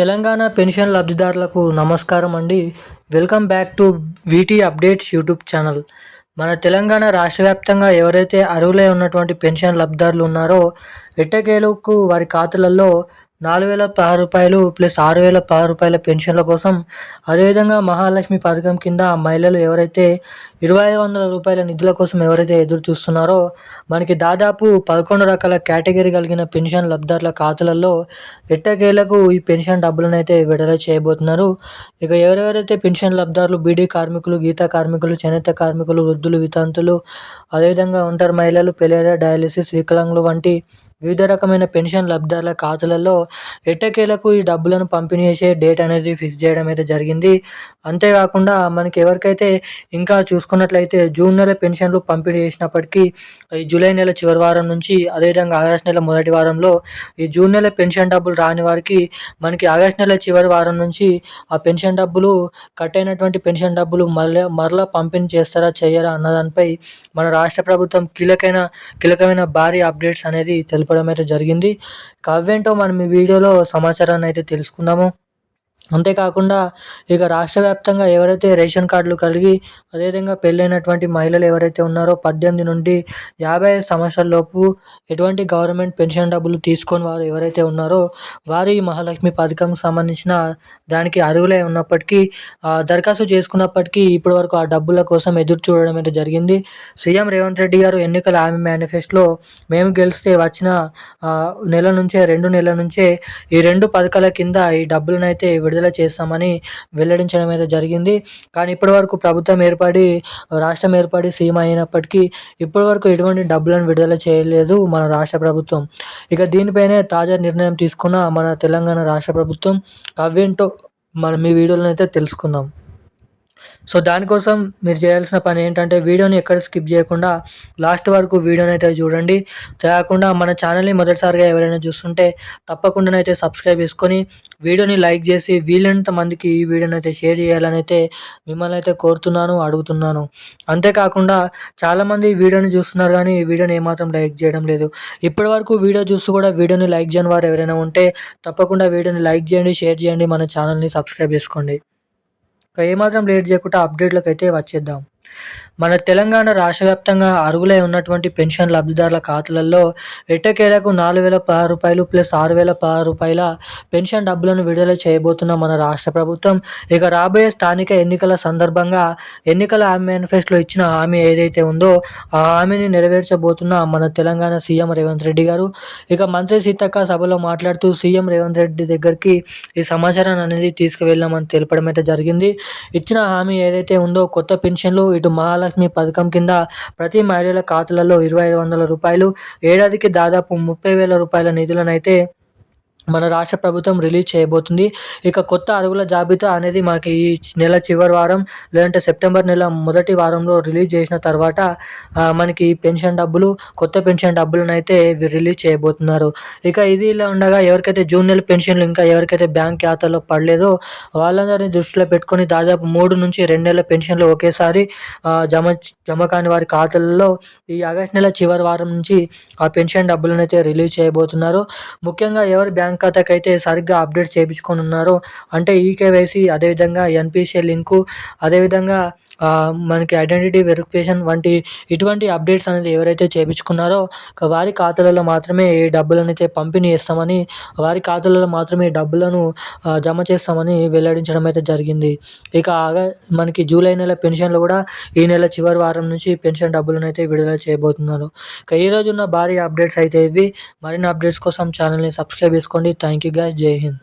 Telangana pension లబ్ధిదారులకు నమస్కారం అండి. Welcome back to VT updates YouTube channel. మన తెలంగాణ రాష్ట్ర వ్యాప్తంగా ఎవరైతే అరువులై ఉన్నటువంటి పెన్షన్ లబ్ధిదారులు ఉన్నారో ఎట్టకేలకు వారి ఖాతాలలో నాలుగు వేల పదహారు రూపాయలు ప్లస్ ఆరు వేల పది రూపాయల పెన్షన్ల కోసం అదేవిధంగా మహాలక్ష్మి పథకం కింద మహిళలు ఎవరైతే ఇరవై ఐదు వందల రూపాయల నిధుల కోసం ఎవరైతే ఎదురు చూస్తున్నారో మనకి దాదాపు పదకొండు రకాల కేటగిరీ కలిగిన పెన్షన్ లబ్ధారుల ఖాతాలలో ఎట్టకేలకు ఈ పెన్షన్ డబ్బులను అయితే విడుదల చేయబోతున్నారు. ఇక ఎవరెవరైతే పెన్షన్ లబ్ధారులు బీడీ కార్మికులు గీత కార్మికులు చేనేత కార్మికులు వృద్ధులు వితంతులు అదేవిధంగా ఒంటరి మహిళలు పెలేరియా డయాలిసిస్ వికలాంగులు వంటి వివిధ రకమైన పెన్షన్ లబ్ధిదారుల ఖాతాలలో ఎట్టకేలకు ఈ డబ్బులను పంపిణీ చేసే డేట్ అనేది ఫిక్స్ చేయడం అయితే జరిగింది. అంతేకాకుండా మనకి ఎవరికైతే ఇంకా చూసుకున్నట్లయితే జూన్ నెల పెన్షన్లు పంపిణీ చేసినప్పటికీ ఈ జూలై నెల చివరి వారం నుంచి అదేవిధంగా ఆగస్ట్ నెల మొదటి వారంలో ఈ జూన్ నెల పెన్షన్ డబ్బులు రాని వారికి మనకి ఆగస్ట్ నెల చివరి వారం నుంచి ఆ పెన్షన్ డబ్బులు కట్ అయినటువంటి పెన్షన్ డబ్బులు మళ్ళీ మరలా పంపిణీ చేస్తారా చేయరా అన్నదానిపై మన రాష్ట్ర ప్రభుత్వం కీలకమైన కీలకమైన భారీ అప్డేట్స్ అనేది చెప్పడం అయితే జరిగింది. కావ్యంటో మనం ఈ వీడియోలో సమాచారాన్ని అయితే తెలుసుకుందాము. అంతేకాకుండా ఇక రాష్ట్ర వ్యాప్తంగా ఎవరైతే రేషన్ కార్డులు కలిగి అదేవిధంగా పెళ్ళైనటువంటి మహిళలు ఎవరైతే ఉన్నారో పద్దెనిమిది నుండి యాభై ఐదు సంవత్సరాల లోపు ఎటువంటి గవర్నమెంట్ పెన్షన్ డబ్బులు తీసుకొని వారు ఎవరైతే ఉన్నారో వారి మహాలక్ష్మి పథకం సంబంధించిన దానికి అర్హులై ఉన్నప్పటికీ దరఖాస్తు చేసుకున్నప్పటికీ ఇప్పటి వరకు ఆ డబ్బుల కోసం ఎదురు చూడడం అయితే జరిగింది. సీఎం రేవంత్ రెడ్డి గారు ఎన్నికల హామీ మేనిఫెస్టోలో మేము గెలిస్తే వచ్చిన నెల నుంచే రెండు నెలల నుంచే ఈ రెండు పథకాల కింద ఈ డబ్బులను అయితే విడుదల విడుదల చేస్తామని వెల్లడించడం అయితే జరిగింది. కానీ ఇప్పటివరకు ప్రభుత్వం ఏర్పడి రాష్ట్రం ఏర్పడి సీమ అయినప్పటికీ ఇప్పటివరకు ఎటువంటి డబ్బులను విడుదల చేయలేదు మన రాష్ట్ర ప్రభుత్వం. ఇక దీనిపైనే తాజా నిర్ణయం తీసుకున్న మన తెలంగాణ రాష్ట్ర ప్రభుత్వం. అవేంటో మనం ఈ వీడియోలో అయితే తెలుసుకుందాం. సో దానికోసం మీరు చేయాల్సిన పని ఏంటంటే వీడియోని ఎక్కడ స్కిప్ చేయకుండా లాస్ట్ వరకు వీడియోని అయితే చూడండి. కాకుండా మన ఛానల్ని మొదటిసారిగా ఎవరైనా చూస్తుంటే తప్పకుండా అయితే సబ్స్క్రైబ్ చేసుకొని వీడియోని లైక్ చేసి వీలైనంత మందికి ఈ వీడియోని అయితే షేర్ చేయాలని అయితే మిమ్మల్ని అయితే కోరుతున్నాను అడుగుతున్నాను. అంతేకాకుండా చాలామంది వీడియోని చూస్తున్నారు కానీ ఈ వీడియోని ఏమాత్రం లైక్ చేయడం లేదు. ఇప్పటి వరకు వీడియో చూస్తూ కూడా వీడియోని లైక్ చేయని వారు ఎవరైనా ఉంటే తప్పకుండా వీడియోని లైక్ చేయండి షేర్ చేయండి మన ఛానల్ని సబ్స్క్రైబ్ చేసుకోండి. ఏమాత్రం లేట్ చేయకుండా అప్డేట్లకు అయితే వచ్చేద్దాం. మన తెలంగాణ రాష్ట్ర వ్యాప్తంగా అరుగులై ఉన్నటువంటి పెన్షన్ లబ్ధిదారుల ఖాతాలలో ఎట్టకేలకు నాలుగు వేల పదహారు రూపాయలు ప్లస్ ఆరు వేల పదహారు రూపాయల పెన్షన్ డబ్బులను విడుదల చేయబోతున్న మన రాష్ట్ర ప్రభుత్వం ఇక రాబోయే స్థానిక ఎన్నికల సందర్భంగా ఎన్నికల హామీ మేనిఫెస్టోలో ఇచ్చిన హామీ ఏదైతే ఉందో ఆ హామీని నెరవేర్చబోతున్న మన తెలంగాణ సీఎం రేవంత్ రెడ్డి గారు. ఇక మంత్రి సీతక్క సభలో మాట్లాడుతూ సీఎం రేవంత్ రెడ్డి దగ్గరికి ఈ సమాచారాన్ని అనేది తీసుకువెళ్ళామని తెలపడం అయితే జరిగింది. ఇచ్చిన హామీ ఏదైతే ఉందో కొత్త పెన్షన్లు ఇటు మహాలక్ష్మి పథకం కింద ప్రతి మహిళల ఖాతాలలో ఇరవై ఐదు వందల రూపాయలు ఏడాదికి దాదాపు ముప్పై వేల రూపాయల నిధులను అయితే మన రాష్ట్ర ప్రభుత్వం రిలీజ్ చేయబోతుంది. ఇక కొత్త అరుగుల జాబితా అనేది మనకి ఈ నెల చివరి వారం లేదంటే సెప్టెంబర్ నెల మొదటి వారంలో రిలీజ్ చేసిన తర్వాత మనకి పెన్షన్ డబ్బులు కొత్త పెన్షన్ డబ్బులను అయితే రిలీజ్ చేయబోతున్నారు. ఇక ఇది ఇలా ఉండగా ఎవరికైతే జూన్ నెల పెన్షన్లు ఇంకా ఎవరికైతే బ్యాంక్ ఖాతాలో పడలేదో వాళ్ళందరినీ దృష్టిలో పెట్టుకొని దాదాపు మూడు నుంచి రెండు నెలల పెన్షన్లు ఒకేసారి జమ జమ కాని వారి ఖాతాలలో ఈ ఆగస్ట్ నెల చివరి వారం నుంచి ఆ పెన్షన్ డబ్బులను అయితే రిలీజ్ చేయబోతున్నారు. ముఖ్యంగా ఎవరి బ్యాంక్ బ్యాంక్ ఖాతాకి అయితే సరిగ్గా అప్డేట్ చేయించుకొని ఉన్నారు. అంటే ఈకేవైసీ అదేవిధంగా ఎన్పిసిఐ లింకు అదేవిధంగా మనకి ఐడెంటిటీ వెరిఫికేషన్ వంటి ఇటువంటి అప్డేట్స్ అనేది ఎవరైతే చేయించుకున్నారో వారి ఖాతాలలో మాత్రమే ఈ డబ్బులను అయితే పంపిణీ చేస్తామని వారి ఖాతాలలో మాత్రమే డబ్బులను జమ చేస్తామని వెల్లడించడం అయితే జరిగింది. ఇక మనకి జూలై నెల పెన్షన్లు కూడా ఈ నెల చివరి వారం నుంచి పెన్షన్ డబ్బులను అయితే విడుదల చేయబోతున్నారు. ఇక ఈ రోజున్న భారీ అప్డేట్స్ అయితే ఇవి. మరిన్ని అప్డేట్స్ కోసం ఛానల్ని సబ్స్క్రైబ్ చేసుకోండి. థ్యాంక్ యూ గాయస్ జై హింద్